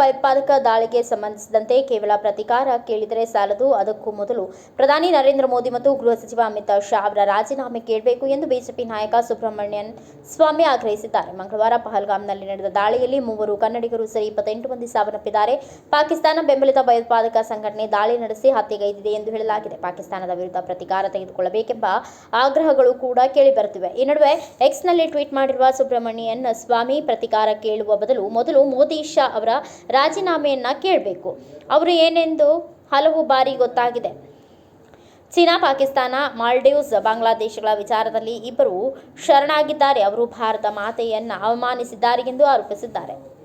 ಭಯೋತ್ಪಾದಕ ದಾಳಿಗೆ ಸಂಬಂಧಿಸಿದಂತೆ ಕೇವಲ ಪ್ರತಿಕಾರ ಕೇಳಿದರೆ ಸಾಲದು. ಅದಕ್ಕೂ ಮೊದಲು ಪ್ರಧಾನಿ ನರೇಂದ್ರ ಮೋದಿ ಮತ್ತು ಗೃಹ ಸಚಿವ ಅಮಿತ್ ಶಾ ಅವರ ರಾಜೀನಾಮೆ ಕೇಳಬೇಕು ಎಂದು ಬಿಜೆಪಿ ನಾಯಕ ಸುಬ್ರಹ್ಮಣ್ಯನ್ ಸ್ವಾಮಿ ಆಗ್ರಹಿಸಿದ್ದಾರೆ. ಮಂಗಳವಾರ ಪಹಲ್ಗಾಮ್ನಲ್ಲಿ ನಡೆದ ದಾಳಿಯಲ್ಲಿ ಮೂವರು ಕನ್ನಡಿಗರು ಸೇರಿ ಇಪ್ಪತ್ತೆಂಟು ಮಂದಿ ಸಾವನ್ನಪ್ಪಿದ್ದಾರೆ. ಪಾಕಿಸ್ತಾನ ಬೆಂಬಲಿತ ಭಯೋತ್ಪಾದಕ ಸಂಘಟನೆ ದಾಳಿ ನಡೆಸಿ ಹತ್ಯೆಗೈದಿದೆ ಎಂದು ಹೇಳಲಾಗಿದೆ. ಪಾಕಿಸ್ತಾನದ ವಿರುದ್ಧ ಪ್ರತಿಕಾರ ತೆಗೆದುಕೊಳ್ಳಬೇಕೆಂಬ ಆಗ್ರಹಗಳು ಕೂಡ ಕೇಳಿಬರುತ್ತಿವೆ. ಈ ನಡುವೆ ಎಕ್ಸ್ನಲ್ಲಿ ಟ್ವೀಟ್ ಮಾಡಿರುವ ಸುಬ್ರಹ್ಮಣ್ಯನ್, ಸ್ವಾಮಿ, ಪ್ರತಿಕಾರ ಕೇಳುವ ಬದಲು ಮೊದಲು ಮೋದಿ ಶಾ ಅವರ ರಾಜೀನಾಮೆಯನ್ನು ಕೇಳಬೇಕು. ಅವರು ಏನೆಂದು ಹಲವು ಬಾರಿ ಗೊತ್ತಾಗಿದೆ. ಚೀನಾ, ಪಾಕಿಸ್ತಾನ, ಮಾಲ್ಡೀವ್ಸ್, ಬಾಂಗ್ಲಾದೇಶಗಳ ವಿಚಾರದಲ್ಲಿ ಇಬ್ಬರು ಶರಣಾಗಿದ್ದಾರೆ. ಅವರು ಭಾರತ ಮಾತೆಯನ್ನು ಅವಮಾನಿಸಿದ್ದಾರೆ ಎಂದು ಆರೋಪಿಸಿದ್ದಾರೆ.